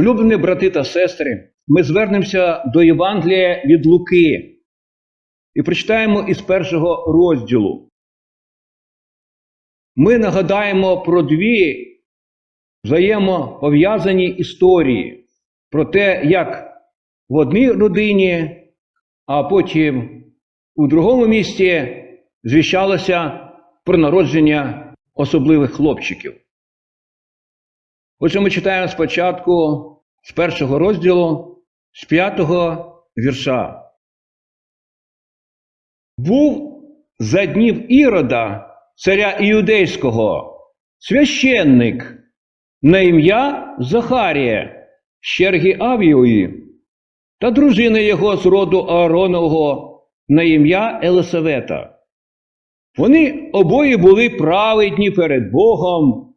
Улюблені брати та сестри, ми звернемося до Євангелія від Луки і прочитаємо із першого розділу. Ми нагадаємо про дві взаємопов'язані історії, про те, як в одній родині, а потім у другому місті звіщалося про народження особливих хлопчиків. Отже, ми читаємо спочатку з першого розділу, з п'ятого вірша. Був за днів Ірода, царя Іудейського, священник на ім'я Захарія, з Авіої, та дружина його з роду Ааронового на ім'я Елисавета. Вони обоє були праведні перед Богом,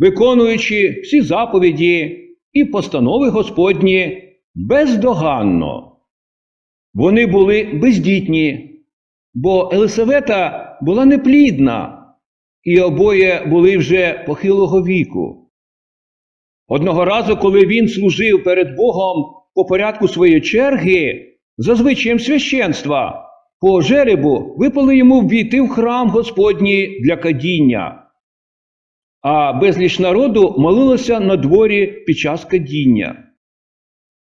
виконуючи всі заповіді і постанови Господні бездоганно. Вони були бездітні, бо Елисавета була неплідна, і обоє були вже похилого віку. Одного разу, коли він служив перед Богом по порядку своєї черги, за звичаєм священства, по жеребу випали йому ввійти в храм Господній для кадіння, а безліч народу молилося на дворі під час кадіння.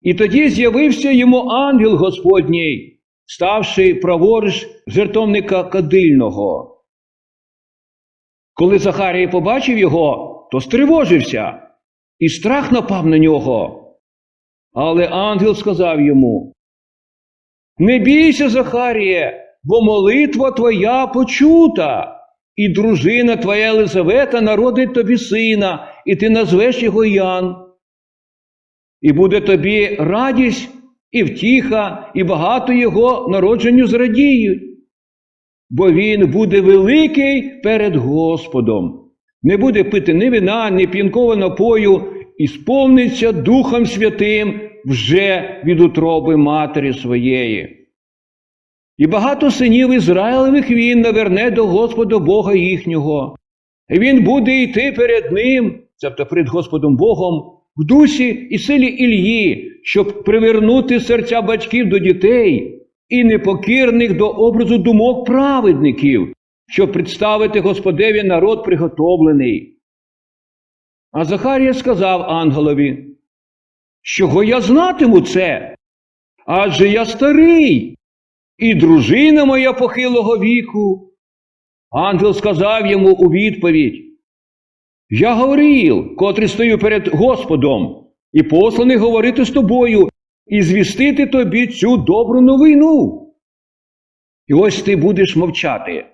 І тоді з'явився йому ангел Господній, ставши праворуч жертовника кадильного. Коли Захарій побачив його, то стривожився, і страх напав на нього. Але ангел сказав йому: Не бійся, Захаріє, бо молитва твоя почута, і дружина твоя Елизавета народить тобі сина, і ти назвеш його Ян. І буде тобі радість і втіха, і багато його народженню зрадіють. Бо він буде великий перед Господом, не буде пити ні вина, ні п'янкового напою, і сповниться Духом Святим вже від утроби матері своєї. І багато синів Ізраїлевих він наверне до Господа Бога їхнього. І він буде йти перед ним, тобто перед Господом Богом, в дусі і силі Ільї, щоб привернути серця батьків до дітей і непокірних до образу думок праведників, щоб представити Господеві народ приготовлений. А Захарія сказав ангелові, чого я знатиму це? Адже я старий, і дружина моя похилого віку. Ангел сказав йому у відповідь: Я Гавриїл, котрий стою перед Господом, і посланий говорити з тобою і звістити тобі цю добру новину. І ось ти будеш мовчати,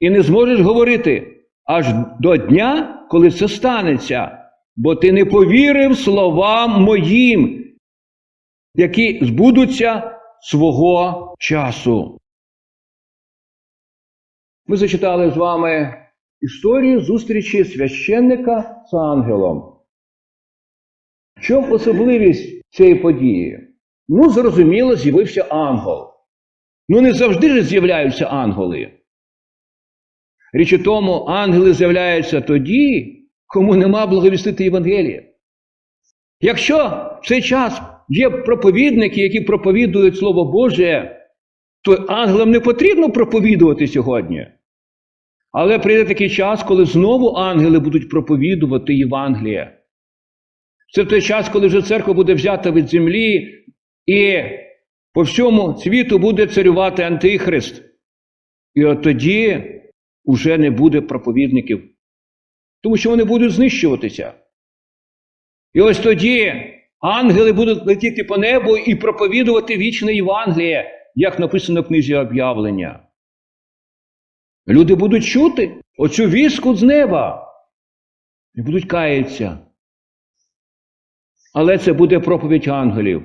і не зможеш говорити аж до дня, коли це станеться, бо ти не повірив словам моїм, які збудуться свого часу. Ми зачитали з вами історію зустрічі священника з ангелом. В чому особливість цієї події? Ну, зрозуміло, з'явився ангел. Ну, не завжди ж з'являються ангели. Річ у тому, ангели з'являються тоді, кому нема благовістити Євангелія. Якщо в цей час є проповідники, які проповідують Слово Боже, то ангелам не потрібно проповідувати сьогодні. Але прийде такий час, коли знову ангели будуть проповідувати Євангеліє. Це в той час, коли вже церква буде взята від землі, і по всьому світу буде царювати Антихрист. І от тоді уже не буде проповідників, тому що вони будуть знищуватися. І ось тоді ангели будуть летіти по небу і проповідувати вічне Євангеліє, як написано в книзі об'явлення. Люди будуть чути оцю віску з неба і будуть каятися. Але це буде проповідь ангелів.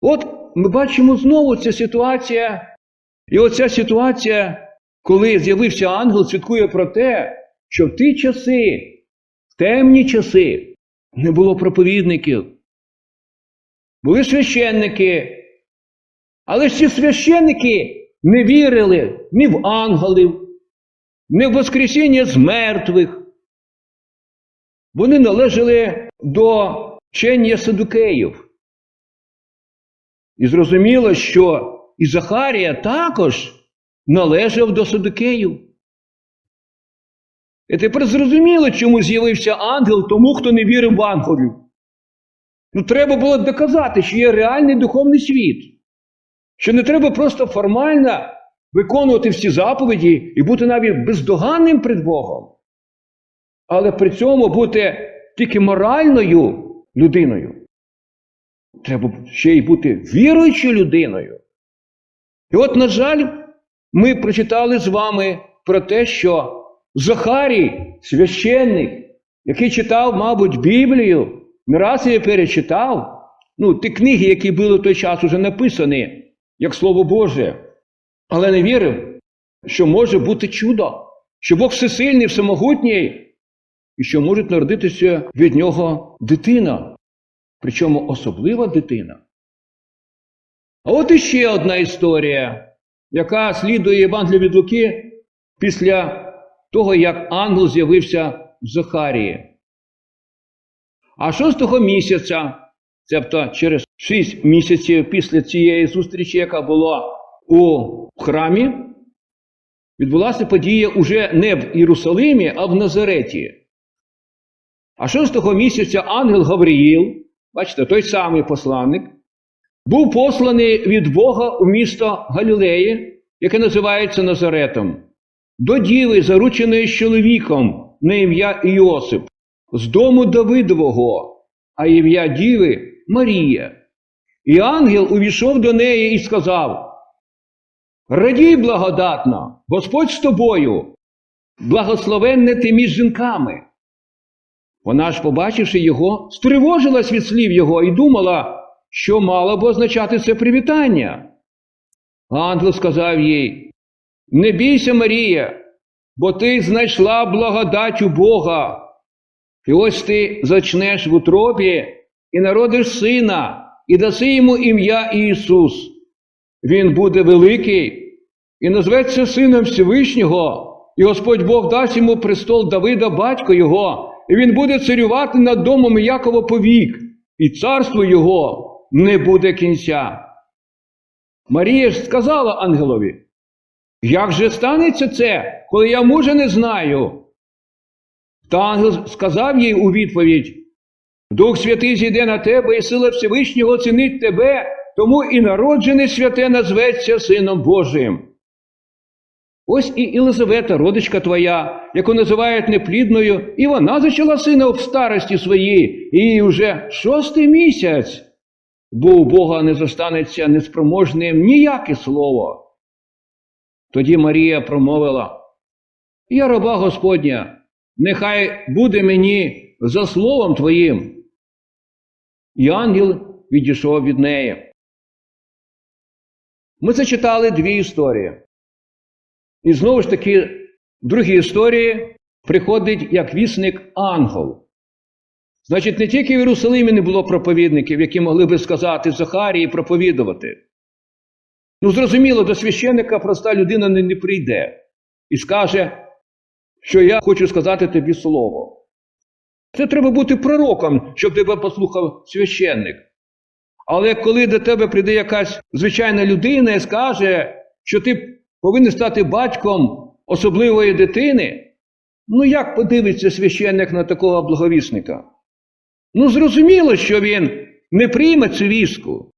От ми бачимо знову ця ситуація. І оця ситуація, коли з'явився ангел, свідкує про те, що в ті часи, в темні часи, не було проповідників. Були священники. Але ж ці священники не вірили ні в ангелів, ні в Воскресіння з мертвих. Вони належали до вчення садукеїв. І зрозуміло, що і Захарія також належав до садукеїв. І тепер зрозуміло, чому з'явився ангел тому, хто не вірив в ангелів. Ну, треба було доказати, що є реальний духовний світ, що не треба просто формально виконувати всі заповіді і бути навіть бездоганним перед Богом, але при цьому бути тільки моральною людиною. Треба ще й бути віруючою людиною. І от, на жаль, ми прочитали з вами про те, що Захарій, священник, який читав, мабуть, Біблію, не раз її перечитав, ну, ті книги, які були в той час вже написані, як Слово Боже, але не вірив, що може бути чудо, що Бог всесильний, всемогутній, і що може народитися від нього дитина, причому особлива дитина. А от іще одна історія, яка слідує Євангелію від Луки після того, як ангел з'явився в Захарії. А шостого місяця, тобто через шість місяців після цієї зустрічі, яка була у храмі, відбулася подія уже не в Єрусалимі, а в Назареті. А шостого місяця ангел Гавриїл, бачите, той самий посланник, був посланий від Бога у місто Галілеї, яке називається Назаретом, до діви, зарученої чоловіком на ім'я Іосип, з дому Давидового, а ім'я діви Марія. І ангел увійшов до неї і сказав: Радій благодатна, Господь з тобою, благословенне ти між жінками. Вона ж, побачивши його, стривожилась від слів його і думала, що мало б означати це привітання. Ангел сказав їй: Не бійся, Марія, бо ти знайшла благодать у Бога. І ось ти зачнеш в утробі і народиш сина, і даси йому ім'я Ісус. Він буде великий і назветься Сином Всевишнього, і Господь Бог дасть йому престол Давида, батько його, і він буде царювати над домом Якова повік, і царство його не буде кінця. Марія ж сказала ангелові, як же станеться це, коли я мужа не знаю? Та ангел сказав їй у відповідь: Дух Святий зійде на тебе, і сила Всевишнього цінить тебе, тому і народжене святе назветься Сином Божим. Ось і Єлизавета, родичка твоя, яку називають неплідною, і вона зачала сина в старості своїй, і їй уже шостий місяць, бо у Бога не зостанеться неспроможним ніяке слово. Тоді Марія промовила: Я раба Господня, нехай буде мені за словом твоїм. І ангел відійшов від неї. Ми зачитали дві історії. І знову ж таки, в другій історії приходить як вісник ангел. Значить, не тільки в Єрусалимі не було проповідників, які могли би сказати Захарії проповідувати. Ну, зрозуміло, до священника проста людина не, не прийде і скаже, що я хочу сказати тобі слово. Це треба бути пророком, щоб тебе послухав священник. Але коли до тебе прийде якась звичайна людина і скаже, що ти повинен стати батьком особливої дитини, ну як подивиться священник на такого благовісника? Ну, зрозуміло, що він не прийме цю вістку.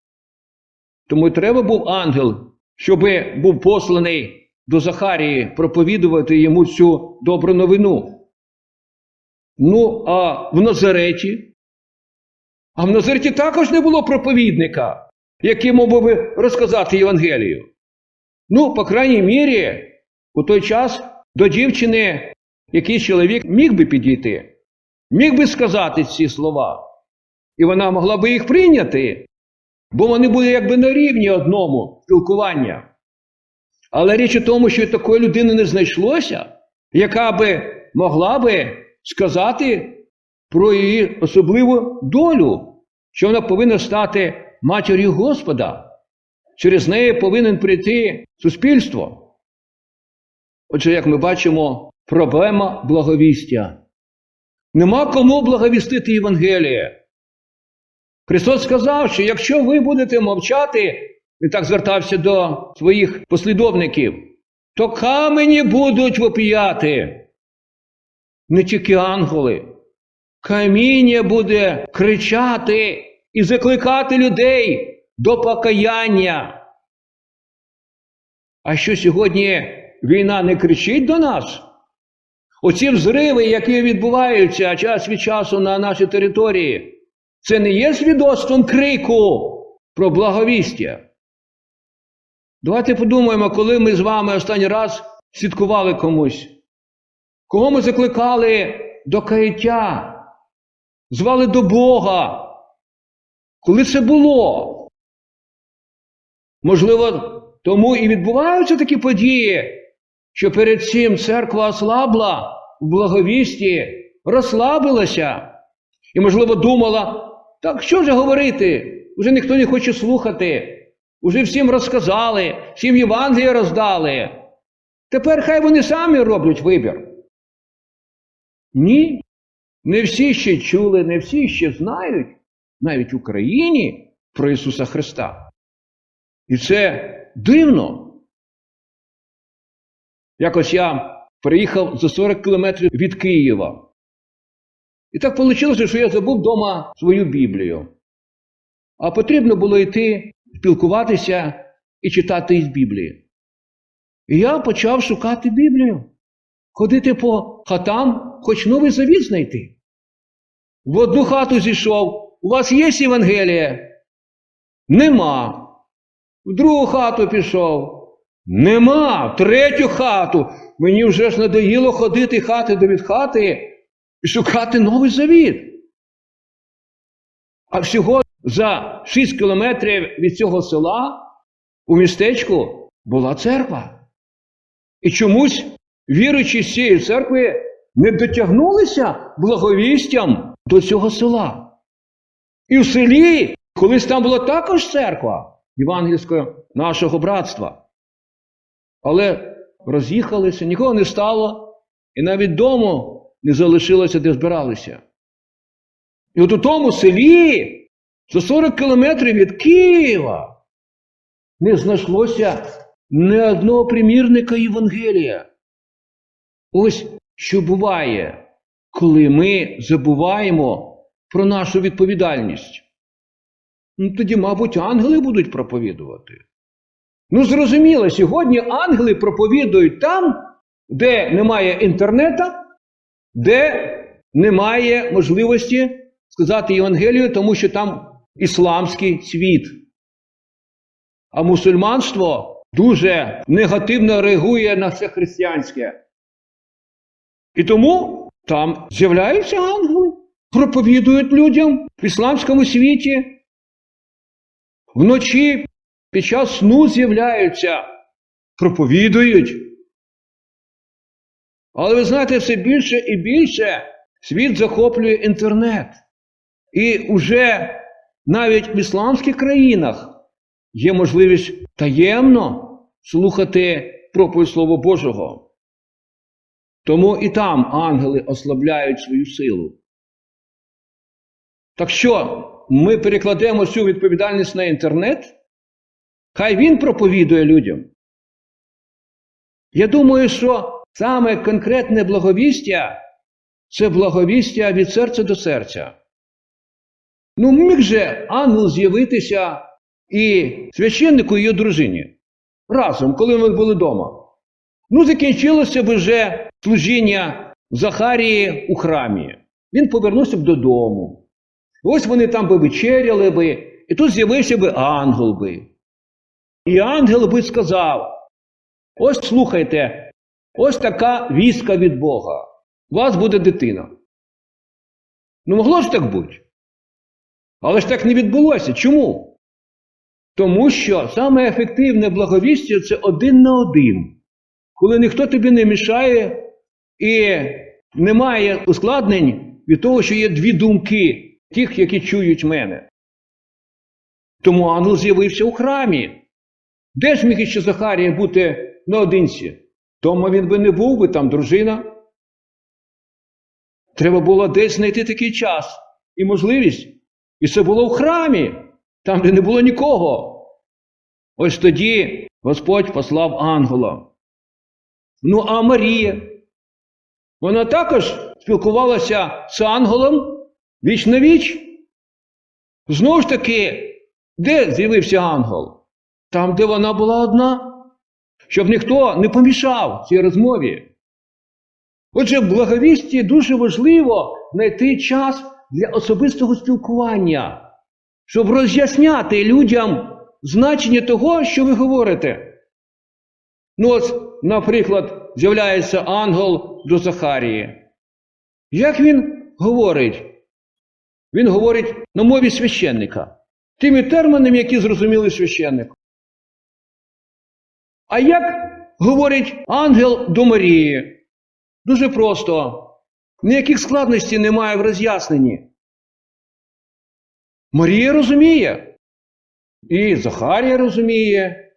Тому треба був ангел, щоб був посланий до Захарії проповідувати йому цю добру новину. Ну, а в Назареті? А в Назареті також не було проповідника, який мог би розказати Євангелію. Ну, по крайній мірі, у той час до дівчини якийсь чоловік міг би підійти, міг би сказати ці слова, і вона могла би їх прийняти, бо вони були якби на рівні одному спілкування. Але річ у тому, що такої людини не знайшлося, яка би могла би сказати про її особливу долю, що вона повинна стати матір'ю Господа. Через неї повинен прийти суспільство. Отже, як ми бачимо, проблема благовістя. Нема кому благовістити Євангеліє. Христос сказав, що якщо ви будете мовчати, він так звертався до своїх послідовників, то камені будуть вопіяти. Не тільки ангели. Каміння буде кричати і закликати людей до покаяння. А що сьогодні війна не кричить до нас? Оці взриви, які відбуваються час від часу на нашій території, це не є свідоцтвом крику про благовістя. Давайте подумаємо, коли ми з вами останній раз свідкували комусь, кого ми закликали до каяття, звали до Бога. Коли це було? Можливо, тому і відбуваються такі події, що перед цим церква ослабла в благовісті, розслабилася і, можливо, думала, так що ж говорити? Уже ніхто не хоче слухати, уже всім розказали, всім Євангелія роздали. Тепер хай вони самі роблять вибір. Ні, не всі ще чули, не всі ще знають, навіть в Україні, про Ісуса Христа. І це дивно. Якось я приїхав за 40 кілометрів від Києва. І так вийшло, що я забув вдома свою Біблію. А потрібно було йти, спілкуватися і читати із Біблії. І я почав шукати Біблію, ходити по хатам, хоч новий завіт знайти. В одну хату зійшов. У вас є Євангелія? Нема. В другу хату пішов. Нема. В третю хату. Мені вже ж надоїло ходити хати до від хати шукати новий завіт. А всього за 6 кілометрів від цього села у містечку була церква. І чомусь віруючі з цієї церкви не дотягнулися благовістям до цього села. І в селі, колись там була також церква євангельського нашого братства. Але роз'їхалися, нікого не стало, і навіть дому не залишилося, де збиралися. І от у тому селі, за 40 кілометрів від Києва, не знайшлося ні одного примірника Євангелія. Ось що буває, коли ми забуваємо про нашу відповідальність. Ну, тоді, мабуть, ангели будуть проповідувати. Ну, зрозуміло, сьогодні ангели проповідують там, де немає інтернету, де немає можливості сказати Євангелію, тому що там ісламський світ. А мусульманство дуже негативно реагує на все християнське. І тому там з'являються ангели, проповідують людям в ісламському світі. Вночі під час сну з'являються, проповідують. Але ви знаєте, все більше і більше світ захоплює інтернет. І вже навіть в ісламських країнах є можливість таємно слухати проповідь Слова Божого. Тому і там ангели ослабляють свою силу. Так що ми перекладемо цю відповідальність на інтернет? Хай він проповідує людям. Я думаю, що саме конкретне благовістя це благовістя від серця до серця. Ну, міг же ангел з'явитися і священнику і його дружині разом, коли ми були вдома. Ну, закінчилося б вже служіння Захарії у храмі. Він повернувся б додому. Ось вони там би вечеряли би, і тут з'явився би ангел би. І ангел би сказав: ось слухайте, ось така віска від Бога. У вас буде дитина. Ну, могло ж так бути. Але ж так не відбулося. Чому? Тому що саме ефективне благовістя це один на один, коли ніхто тобі не мішає і немає ускладнень від того, що є дві думки тих, які чують мене. Тому ангел з'явився у храмі. Де ж міг іще Захарія бути наодинці? Дома він би не був би там дружина. Треба було десь знайти такий час і можливість. І це було в храмі, там, де не було нікого. Ось тоді Господь послав ангела. Ну, а Марія? Вона також спілкувалася з ангелом віч на віч. Знову ж таки, де з'явився ангел? Там, де вона була одна, щоб ніхто не помішав цій розмові. Отже, в благовісті дуже важливо знайти час для особистого спілкування, щоб роз'ясняти людям значення того, що ви говорите. Ну, от, наприклад, з'являється ангел до Захарії. Як він говорить? Він говорить на мові священника, тими термінами, які зрозуміли священник. А як говорить ангел до Марії? Дуже просто. Ніяких складностей немає в роз'ясненні. Марія розуміє. І Захарія розуміє.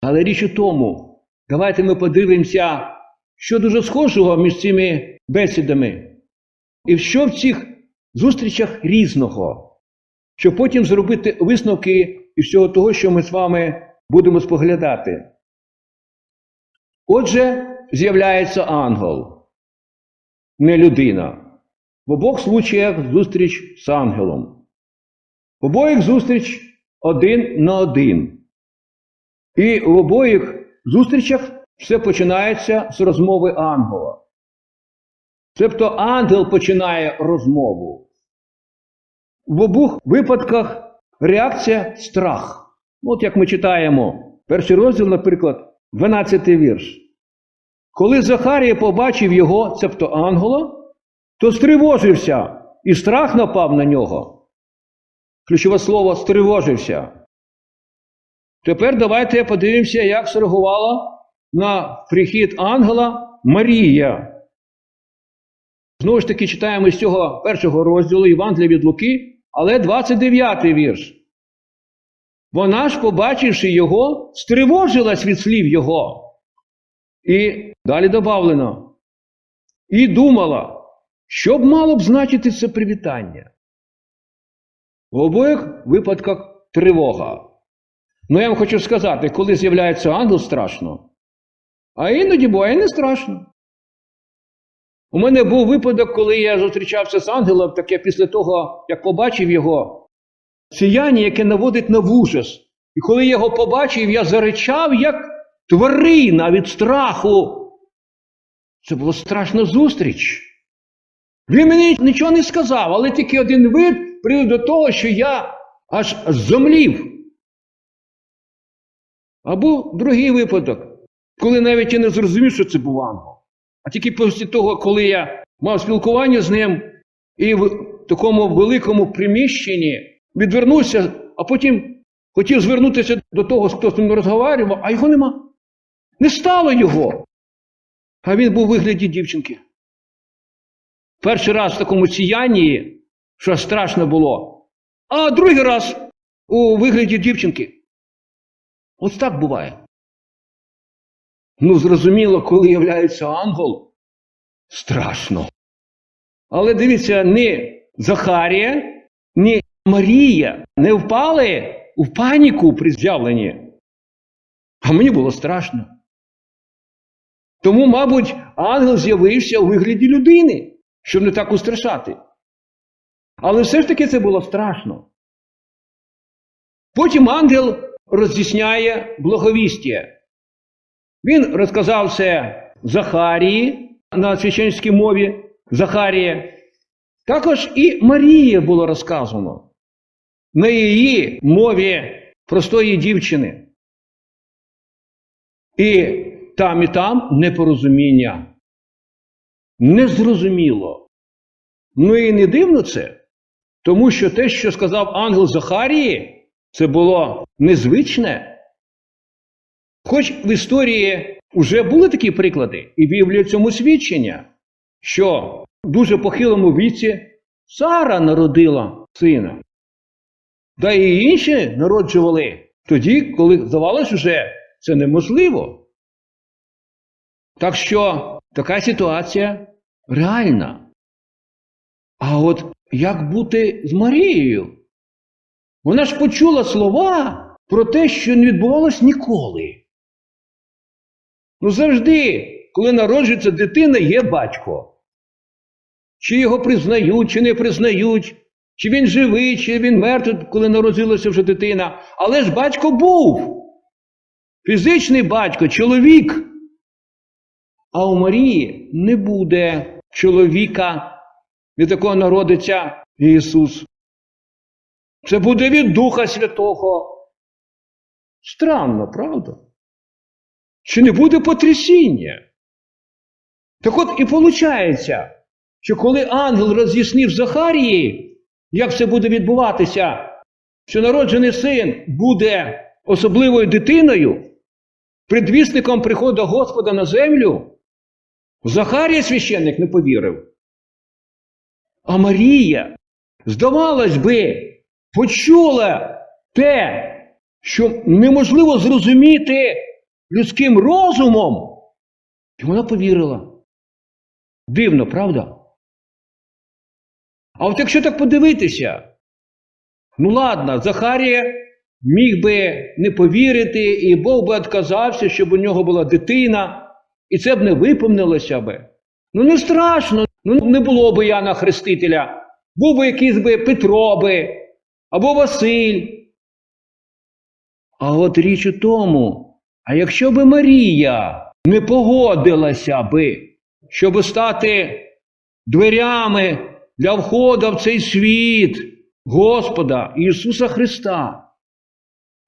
Але річ у тому, давайте ми подивимося, що дуже схожого між цими бесідами. І що в цих зустрічах різного, щоб потім зробити висновки із всього того, що ми з вами будемо споглядати. Отже, з'являється ангел, не людина. В обох случаях зустріч з ангелом. В обоїх зустріч один на один. І в обоїх зустрічах все починається з розмови ангела. Тобто ангел починає розмову. В обох випадках реакція страх. От як ми читаємо, перший розділ, наприклад, 12 вірш. Коли Захарія побачив його, цебто ангела, то стривожився, і страх напав на нього. Ключове слово стривожився. Тепер давайте подивимося, як зреагувала на прихід ангела Марія. Знову ж таки, читаємо з цього першого розділу Євангелія від Луки, але 29 вірш. Вона ж, побачивши його, стривожилась від слів його. І далі додавлено. І думала, що б мало б значити це привітання. В обох випадках тривога. Ну, я вам хочу сказати, коли з'являється ангел, страшно. А іноді буває не страшно. У мене був випадок, коли я зустрічався з ангелом, так я після того, як побачив його, сіяння, яке наводить на ужас. І коли я його побачив, я заричав, як тварина від страху. Це була страшна зустріч. Він мені нічого не сказав, але тільки один вид привів до того, що я аж зомлів. Або другий випадок, коли навіть я не зрозумів, що це був ангел. А тільки після того, коли я мав спілкування з ним і в такому великому приміщенні відвернувся, а потім хотів звернутися до того, хто з ним розговорював, а його нема. Не стало його. А він був у вигляді дівчинки. Перший раз в такому сіянні, що страшно було, а другий раз у вигляді дівчинки. Ось так буває. Ну, зрозуміло, коли являється ангел, страшно. Але дивіться, ні Захарія, ні Марія не впали у паніку при з'явленні. А мені було страшно. Тому, мабуть, ангел з'явився у вигляді людини, щоб не так устрашати. Але все ж таки це було страшно. Потім ангел роз'ясняє благовістя. Він розказав це Захарії на священській мові Захарія. Також і Марії було розказано на її мові простої дівчини. І там і там непорозуміння. Незрозуміло. Ну і не дивно це, тому що те, що сказав ангел Захарії, це було незвичне. Хоч в історії вже були такі приклади, і Біблія цьому свідчення, що в дуже похилому віці Сара народила сина. Та і інші народжували тоді, коли здавалось вже це неможливо. Так що така ситуація реальна. А от як бути з Марією? Вона ж почула слова про те, що не відбувалось ніколи. Ну, завжди, коли народжується дитина, є батько. Чи його признають, чи не признають, чи він живий, чи він мертвий, коли народилася вже дитина. Але ж батько був. Фізичний батько, чоловік. А у Марії не буде чоловіка, від якого народиться Ісус. Це буде від Духа Святого. Странно, правда? Чи не буде потрясіння? Так от і виходить, що коли ангел роз'яснив Захарії, як це буде відбуватися, що народжений син буде особливою дитиною, предвісником приходу Господа на землю, Захарія священник не повірив. А Марія, здавалось би, почула те, що неможливо зрозуміти людським розумом, і вона повірила. Дивно, правда? А от якщо так подивитися, ну ладно, Захарія міг би не повірити, і Бог би відказався, щоб у нього була дитина, і це б не виповнилося би. Ну не страшно, ну не було б Яна Хрестителя, був би якийсь би Петро би, або Василь. А от річ у тому, а якщо би Марія не погодилася би, щоб стати дверями для входу в цей світ Господа Ісуса Христа,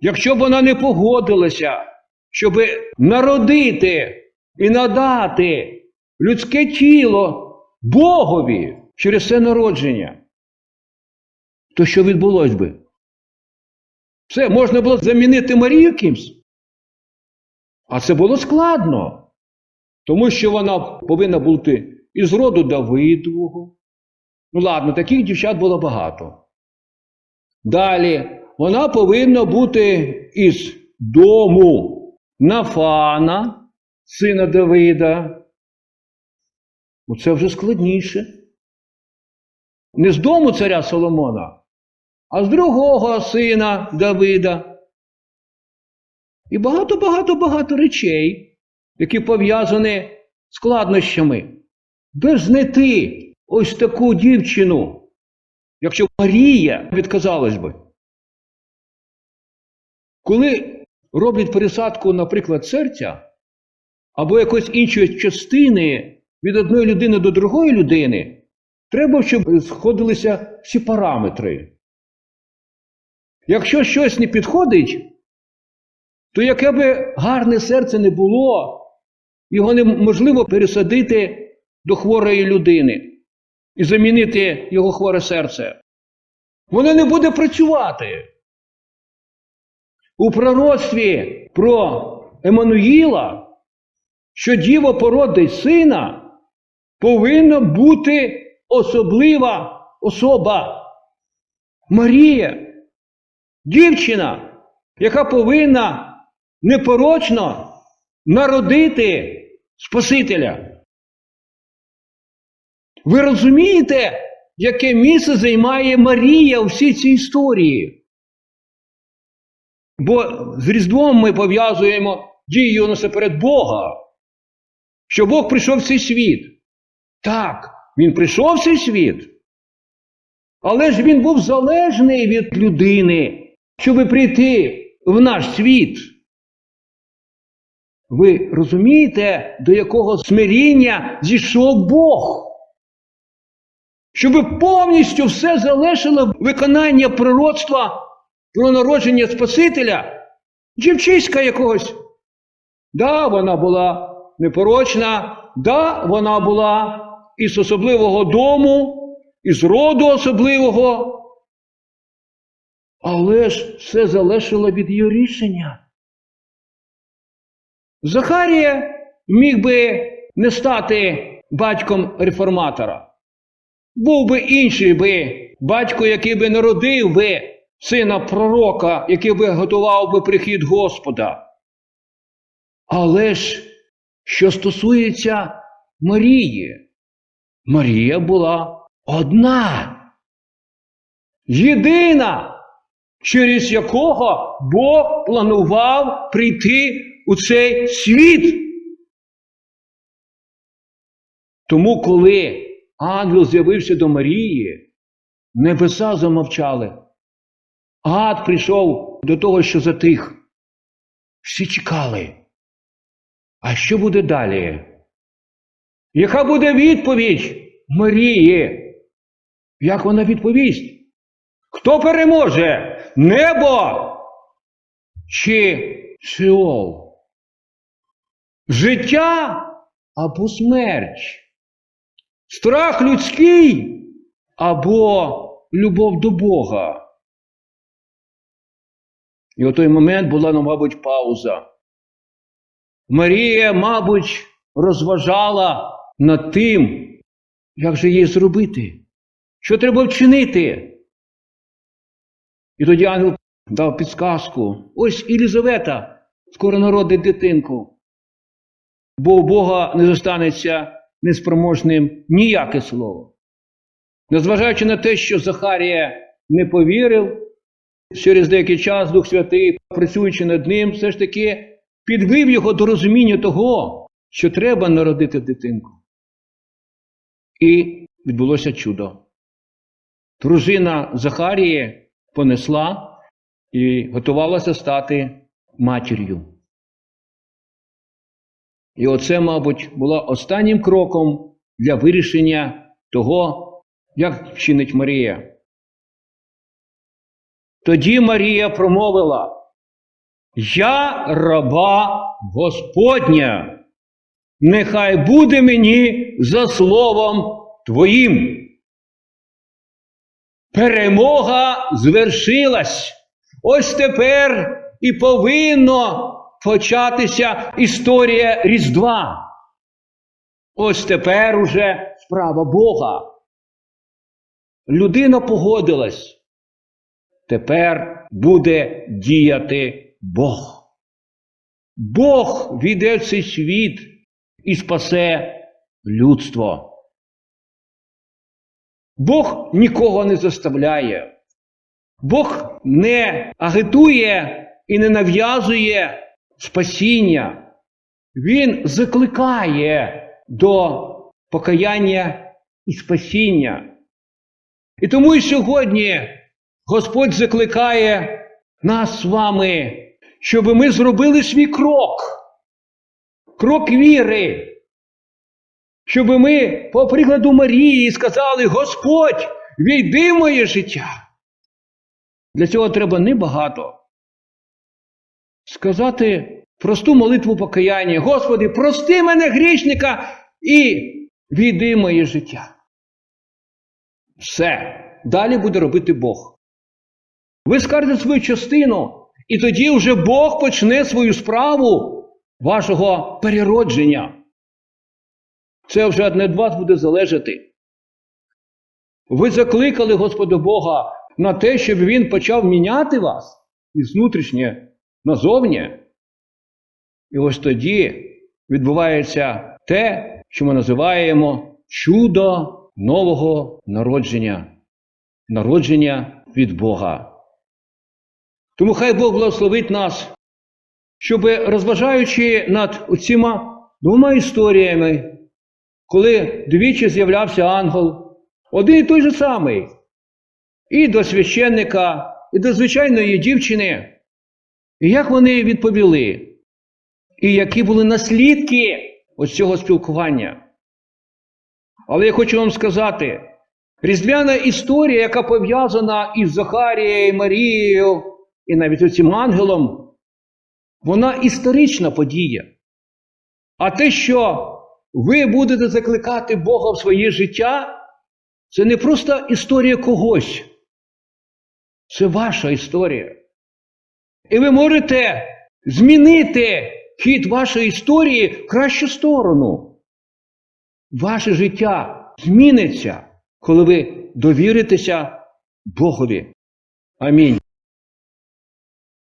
якщо б вона не погодилася, щоб народити і надати людське тіло Богові через це народження, то що відбулось би? Все, можна було замінити Марію кимсь. А це було складно, тому що вона повинна бути із роду Давидового. Ну, ладно, таких дівчат було багато. Далі, вона повинна бути із дому Нафана, сина Давида. Ну, це вже складніше. Не з дому царя Соломона, а з другого сина Давида. І багато-багато-багато речей, які пов'язані складнощами. Ж знайти ось таку дівчину, якщо Марія відказалась би? Коли роблять пересадку, наприклад, серця або якоїсь іншої частини від одної людини до другої людини, треба, щоб сходилися всі параметри. Якщо щось не підходить, то яке би гарне серце не було, його неможливо пересадити до хворої людини і замінити його хворе серце. Воно не буде працювати. У пророцтві про Еммануїла, що діво породить сина, повинна бути особлива особа. Марія, дівчина, яка повинна непорочно народити Спасителя. Ви розумієте, яке місце займає Марія у всій цій історії? Бо з Різдвом ми пов'язуємо дію насамперед Бога, що Бог прийшов в цей світ. Так, Він прийшов в цей світ. Але ж він був залежний від людини, щоб прийти в наш світ. Ви розумієте, до якого смиріння зійшов Бог? Щоб повністю все залишило виконання пророцтва про народження Спасителя, дівчиська якогось. Да, вона була непорочна, да, вона була із особливого дому, із роду особливого. Але ж все залежало від її рішення. Захарія міг би не стати батьком реформатора. Був би інший би батько, який би народив би сина пророка, який би готував би прихід Господа. Але ж, що стосується Марії, Марія була одна єдина, через якого Бог планував прийти у цей світ. Тому, коли ангел з'явився до Марії, небеса замовчали. Ад прийшов до того, що затих. Всі чекали. А що буде далі? Яка буде відповідь Марії? Як вона відповість? Хто переможе? Небо чи Шеол? Життя або смерть? Страх людський або любов до Бога? І у той момент була, ну, мабуть, пауза. Марія, мабуть, розважала над тим, як же її зробити, що треба вчинити. І тоді ангел дав підсказку. Ось Єлізавета скоро народить дитинку. Бо у Бога не зостанеться неспроможним ніяке слово. Незважаючи на те, що Захарія не повірив, через деякий час Дух Святий, працюючи над ним, все ж таки підвив його до розуміння того, що треба народити дитинку. І відбулося чудо. Дружина Захарії понесла і готувалася стати матір'ю. І оце, мабуть, було останнім кроком для вирішення того, як вчинить Марія. Тоді Марія промовила: Я раба Господня, нехай буде мені за словом Твоїм. Перемога звершилась. Ось тепер і повинно початися історія Різдва. Ось тепер уже справа Бога. Людина погодилась. Тепер буде діяти Бог. Бог війде в цей світ і спасе людство. Бог нікого не заставляє. Бог не агитує і не нав'язує спасіння. Він закликає до покаяння і спасіння. І тому і сьогодні Господь закликає нас з вами, щоб ми зробили свій крок, крок віри. Щоб ми, по прикладу Марії, сказали: Господь, війди в моє життя. Для цього треба небагато. Сказати просту молитву покаяння. Господи, прости мене грішника і війди моє життя. Все. Далі буде робити Бог. Ви скажете свою частину, і тоді вже Бог почне свою справу вашого переродження. Це вже від вас буде залежати. Ви закликали Господа Бога на те, щоб Він почав міняти вас із внутрішнє назовні. І ось тоді відбувається те, що ми називаємо чудо нового народження, народження від Бога. Тому хай Бог благословить нас, щоб розважаючи над оціма двома історіями, коли двічі з'являвся ангел, один і той же самий, і до священника, і до звичайної дівчини, і як вони відповіли, і які були наслідки ось цього спілкування. Але я хочу вам сказати, різдвяна історія, яка пов'язана із Захарією, Марією, і навіть цим ангелом, вона історична подія. А те, що ви будете закликати Бога в своє життя, це не просто історія когось. Це ваша історія. І ви можете змінити хід вашої історії в кращу сторону. Ваше життя зміниться, коли ви довіритеся Богові. Амінь.